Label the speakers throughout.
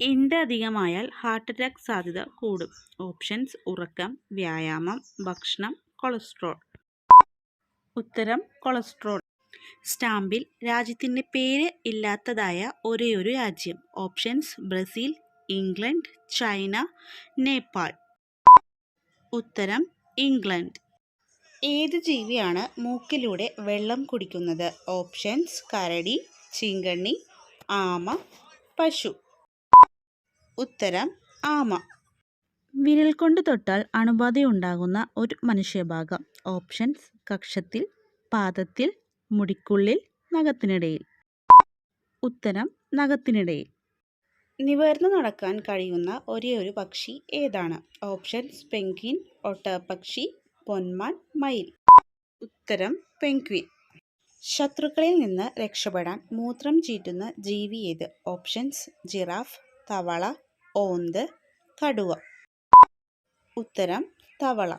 Speaker 1: ഇന്ത് അധികമായാൽ heart attack സാധ്യത കൂടും. Options ഉറക്കം വ്യായാമം ഭക്ഷണം കൊളസ്ട്രോൾ ഉത്തരം കൊളസ്ട്രോൾ സ്റ്റാമ്പിൽ രാജ്യത്തിന്റെ പേര് ഇല്ലാത്തതായ ഒരേയൊരു രാജ്യം. Options Brazil England China Nepal. ഉത്തരം ഇംഗ്ലണ്ട്. ഏത് ജീവിയാണ് മൂക്കിലൂടെ വെള്ളം കുടിക്കുന്നത്? ഓപ്ഷൻസ് കരടി ചീങ്കണ്ണി ആമ പശു. ഉത്തരം ആമ. വിരൽ കൊണ്ട് തൊട്ടാൽ അണുബാധയുണ്ടാകുന്ന ഒരു മനുഷ്യഭാഗം. ഓപ്ഷൻസ് കക്ഷത്തിൽ പാദത്തിൽ മുടിക്കുള്ളിൽ നഖത്തിനിടയിൽ. ഉത്തരം നഖത്തിനിടയിൽ. നിവർന്നു നടക്കാൻ കഴിയുന്ന ഒരേ ഒരു പക്ഷി ഏതാണ്? ഓപ്ഷൻസ് പെൻഗ്വിൻ പക്ഷി പൊന്മാൻ മയിൽ. ഉത്തരം പെൻഗ്വിൻ. ശത്രുക്കളിൽ നിന്ന് രക്ഷപ്പെടാൻ മൂത്രം ചീറ്റുന്ന ജീവി ഏത്? ഓപ്ഷൻസ് ജിറാഫ് തവള ഓന്ത് കടുവ. ഉത്തരം തവള.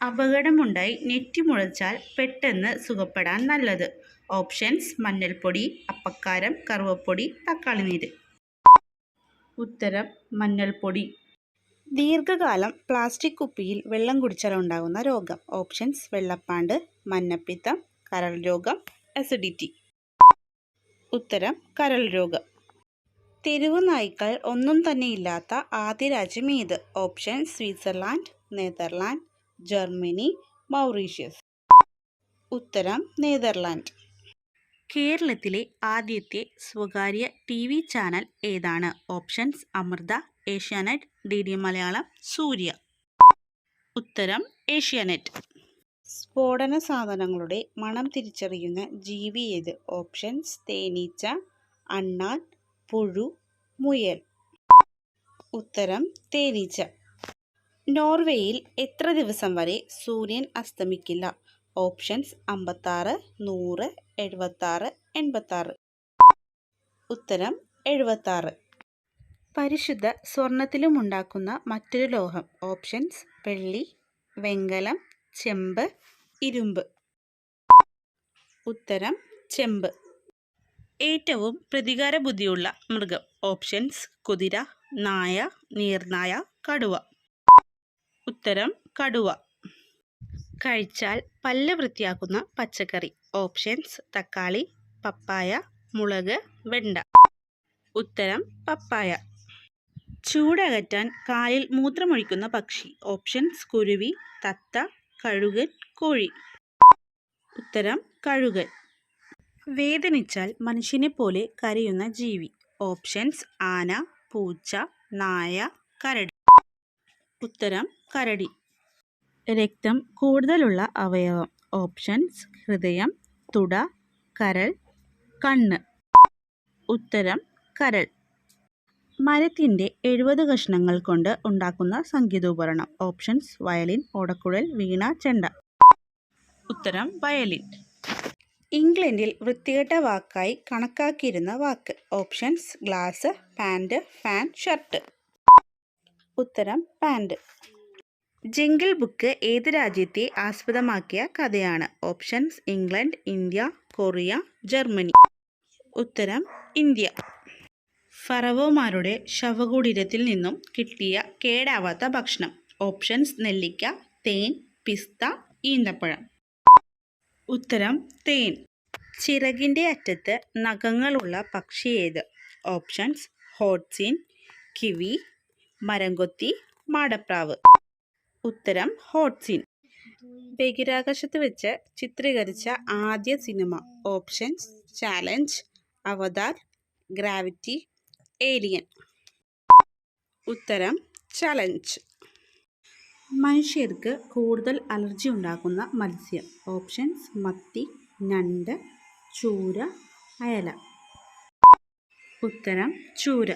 Speaker 1: അപകടമുണ്ടായി നെറ്റി മുളച്ചാൽ പെട്ടെന്ന് സുഖപ്പെടാൻ നല്ലത്. ഓപ്ഷൻസ് മഞ്ഞൾപ്പൊടി അപ്പക്കാരം കറുവപ്പൊടി തക്കാളി നീര്. ഉത്തരം മഞ്ഞൾപ്പൊടി. ദീർഘകാലം പ്ലാസ്റ്റിക് കുപ്പിയിൽ വെള്ളം കുടിച്ചാൽ ഉണ്ടാകുന്ന രോഗം. ഓപ്ഷൻസ് വെള്ളപ്പാണ്ട് മഞ്ഞപ്പിത്തം കരൾ രോഗം അസിഡിറ്റി ഉത്തരം കരൾ രോഗം. തെരുവ് നായ്ക്കൾ ഒന്നും തന്നെ ഇല്ലാത്ത ആദ്യ രാജ്യം ഏത്? Option Switzerland Netherland Germany Mauritius. ഉത്തരം നെതർലാൻഡ്. കേരളത്തിലെ ആദ്യത്തെ സ്വകാര്യ ടി വി ചാനൽ ഏതാണ്? Options Amrita Asianet D D Malayalam Surya. ഉത്തരം ഏഷ്യാനെറ്റ്. സ്ഫോടന സാധനങ്ങളുടെ മണം തിരിച്ചറിയുന്ന ജീവി ഏത്? ഓപ്ഷൻസ് തേനീച്ച അണ്ണാൻ പുഴു മുയൽ. ഉത്തരം തേനീച്ച. നോർവേയിൽ എത്ര ദിവസം വരെ സൂര്യൻ അസ്തമിക്കില്ല? ഓപ്ഷൻസ് അമ്പത്താറ് നൂറ് എഴുപത്താറ് എൺപത്താറ്. ഉത്തരം എഴുപത്താറ്. പരിശുദ്ധ സ്വർണത്തിലും ഉണ്ടാക്കുന്ന മറ്റൊരു ലോഹം. ഓപ്ഷൻസ് വെള്ളി വെങ്കലം ചെമ്പ് ഇരുമ്പ്. ഉത്തരം ചെമ്പ്. ഏറ്റവും പ്രതികാര ബുദ്ധിയുള്ള മൃഗം. ഓപ്ഷൻസ് കുതിര നായ നീർനായ കടുവ. ഉത്തരം കടുവ. കഴിച്ചാൽ പല്ല് വൃത്തിയാക്കുന്ന പച്ചക്കറി. ഓപ്ഷൻസ് തക്കാളി പപ്പായ മുളക് വെണ്ട. ഉത്തരം പപ്പായ. ചൂടകറ്റാൻ കാലിൽ മൂത്രമൊഴിക്കുന്ന പക്ഷി. ഓപ്ഷൻസ് കുരുവി തത്ത കഴുകൻ കോഴി. ഉത്തരം കഴുകൻ. വേദനിച്ചാൽ മനുഷ്യനെ പോലെ കരയുന്ന ജീവി. ഓപ്ഷൻസ് ആന പൂച്ച നായ കരടി. ഉത്തരം കരടി. രക്തം കൂടുതലുള്ള അവയവം. ഓപ്ഷൻസ് ഹൃദയം തുട കരൾ കണ്ണ്. ഉത്തരം കരൾ. മരത്തിന്റെ എഴുപത് കഷ്ണങ്ങൾ കൊണ്ട് ഉണ്ടാക്കുന്ന സംഗീതോപകരണം. ഓപ്ഷൻസ് വയലിൻ ഓടക്കുഴൽ വീണ ചെണ്ട. ഉത്തരം വയലിൻ. ഇംഗ്ലണ്ടിൽ വൃത്തികെട്ട വാക്കായി കണക്കാക്കിയിരുന്ന വാക്ക്. Options glass pant fan shirt. ഉത്തരം പാന്റ്. ജംഗിൾ ബുക്ക് ഏത് രാജ്യത്തെ ആസ്പദമാക്കിയ കഥയാണ്? Options England India Korea Germany. ഉത്തരം ഇന്ത്യ. ഫറവോമാരുടെ ശവകുടീരത്തിൽ നിന്നും കിട്ടിയ കേടാവാത്ത ഭക്ഷണം. ഓപ്ഷൻസ് നെല്ലിക്ക തേൻ പിസ്ത ഈന്തപ്പഴം. ഉത്തരം തേൻ. ചിറകിന്റെ അറ്റത്ത് നഖങ്ങളുള്ള പക്ഷി ഏത്? ഓപ്ഷൻസ് ഹോട്ട്സിൻ കിവി മരംകൊത്തി മാടപ്രാവ്. ഉത്തരം ഹോട്ട്സിൻ. ബഹിരാകാശത്ത് വെച്ച് ചിത്രീകരിച്ച ആദ്യ cinema. Options challenge avatar gravity alien. ഉത്തരം ചലഞ്ച്. മനുഷ്യർക്ക് കൂടുതൽ അലർജി ഉണ്ടാക്കുന്ന മത്സ്യം. ഓപ്ഷൻസ് മത്തി ഞണ്ട് ചൂര അയല. ഉത്തരം ചൂര.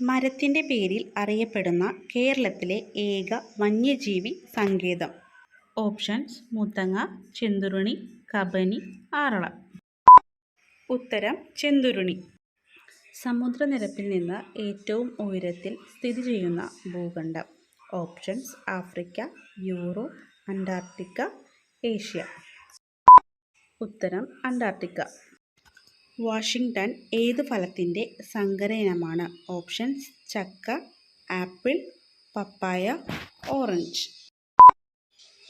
Speaker 1: മരത്തിന്റെ പേരിൽ അറിയപ്പെടുന്ന കേരളത്തിലെ ഏക വന്യജീവി സങ്കേതം. ഓപ്ഷൻസ് മുത്തങ്ങ ചെന്തുരുണി കബനി ആറള. ഉത്തരം ചെന്തുരുണി. സമുദ്രനിരപ്പിൽ നിന്ന് ഏറ്റവും ഉയരത്തിൽ സ്ഥിതി ചെയ്യുന്ന ഭൂഖണ്ഡം. Options Africa Europe Antarctica Asia. ഉത്തരം അന്റാർട്ടിക്ക. വാഷിംഗ്ടൺ ഏത് ഫലത്തിന്റെ സങ്കരയിനമാണ്? ഓപ്ഷൻസ് ചക്ക ആപ്പിൾ പപ്പായ ഓറഞ്ച്.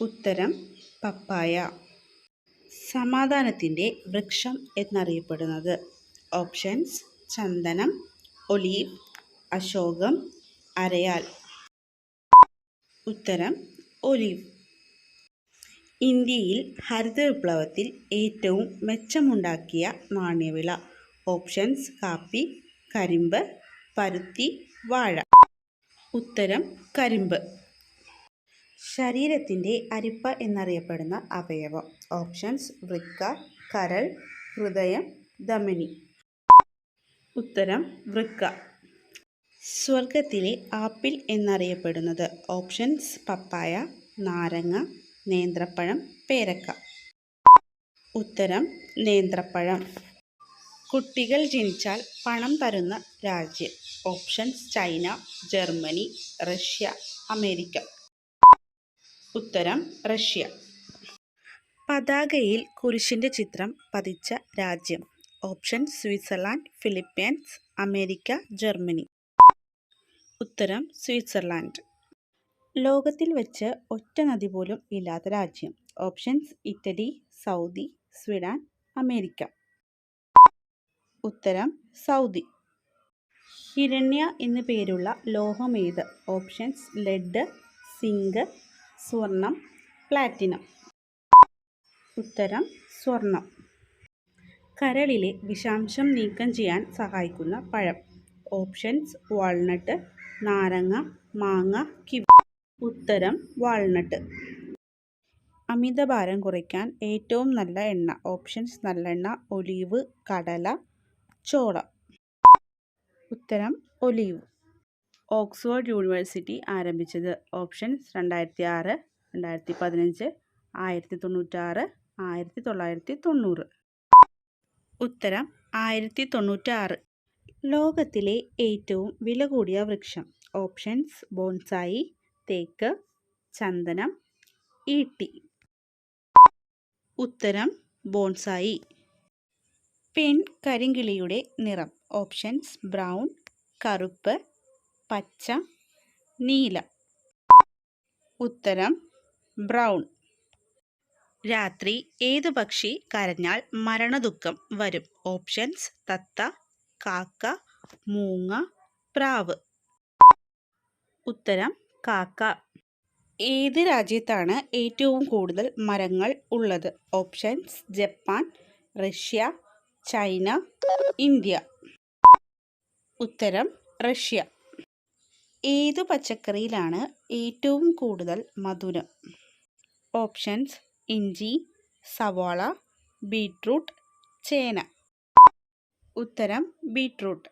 Speaker 1: ഉത്തരം പപ്പായ. സമാധാനത്തിന്റെ വൃക്ഷം എന്നറിയപ്പെടുന്നത്. ഓപ്ഷൻസ് ചന്ദനം ഒലീവ് അശോകം അരയാൽ. ഉത്തരം ഒലിവ്. ഇന്ത്യയിൽ ഹരിത വിപ്ലവത്തിൽ ഏറ്റവും മെച്ചമുണ്ടാക്കിയ നാണ്യവിള. ഓപ്ഷൻസ് കാപ്പി കരിമ്പ് പരുത്തി വാഴ. ഉത്തരം കരിമ്പ്. ശരീരത്തിന്റെ അരിപ്പ എന്നറിയപ്പെടുന്ന അവയവം. ഓപ്ഷൻസ് വൃക്ക കരൾ ഹൃദയം ധമനി. ഉത്തരം വൃക്ക. സ്വർഗത്തിലെ ആപ്പിൾ എന്നറിയപ്പെടുന്നത്. ഓപ്ഷൻസ് പപ്പായ നാരങ്ങ നേന്ത്രപ്പഴം പേരക്ക. ഉത്തരം നേന്ത്രപ്പഴം. കുട്ടികൾ ജനിച്ചാൽ പണം തരുന്ന രാജ്യം. Options China Germany Russia America. ഉത്തരം റഷ്യ. പതാകയിൽ കുരിശിന്റെ ചിത്രം പതിച്ച രാജ്യം. Option Switzerland Philippines America Germany. ഉത്തരം സ്വിറ്റ്സർലാൻഡ്. ലോകത്തിൽ വെച്ച് ഒറ്റ നദി പോലും ഇല്ലാത്ത രാജ്യം. Options Italy Saudi Sweden America. ഉത്തരം സൗദി. ഹിരണ്യ എന്നു പേരുള്ള ലോഹമേത് ഓപ്ഷൻസ് ലെഡ് സിങ്ക് സ്വർണം പ്ലാറ്റിനം. ഉത്തരം സ്വർണം. കരളിലെ വിഷാംശം നീക്കം ചെയ്യാൻ സഹായിക്കുന്ന പഴം. ഓപ്ഷൻസ് വാൾനട്ട് നാരങ്ങ മാങ്ങ കിവി. ഉത്തരം വാൾനട്ട്. അമിതഭാരം കുറയ്ക്കാൻ ഏറ്റവും നല്ല എണ്ണ. ഓപ്ഷൻസ് നല്ലെണ്ണ ഒലീവ് കടല ചോള. ഉത്തരം ഒലീവ്. ഓക്സ്ഫോർഡ് യൂണിവേഴ്സിറ്റി ആരംഭിച്ചത്. ഓപ്ഷൻസ് രണ്ടായിരത്തി ആറ് രണ്ടായിരത്തി പതിനഞ്ച് ആയിരത്തി തൊണ്ണൂറ്റാറ് ആയിരത്തി തൊള്ളായിരത്തി തൊണ്ണൂറ് ഉത്തരം ആയിരത്തി തൊണ്ണൂറ്റാറ് ലോകത്തിലെ ഏറ്റവും വില കൂടിയ വൃക്ഷം. ഓപ്ഷൻസ് ബോൺസായി തേക്ക് ചന്ദനം ഈട്ടി. ഉത്തരം ബോൺസായി. പെൺ കരിങ്കിളിയുടെ നിറം. ഓപ്ഷൻസ് ബ്രൗൺ കറുപ്പ് പച്ച നീല. ഉത്തരം ബ്രൗൺ. രാത്രി ഏത് പക്ഷി കരഞ്ഞാൽ മരണദുഃഖം വരും? ഓപ്ഷൻസ് തത്ത കാക്ക മൂങ്ങ പ്രാവ്. ഉത്തരം കാക്ക. ഏത് രാജ്യത്താണ് ഏറ്റവും കൂടുതൽ മരങ്ങൾ ഉള്ളത്? Options Japan Russia China India. ഉത്തരം റഷ്യ. ഏതു പച്ചക്കറിയിലാണ് ഏറ്റവും കൂടുതൽ മധുരം? ഓപ്ഷൻസ് ഇഞ്ചി സവാള ബീട്രൂട്ട് ചേന. ഉത്തരം ബീട്രൂട്ട്.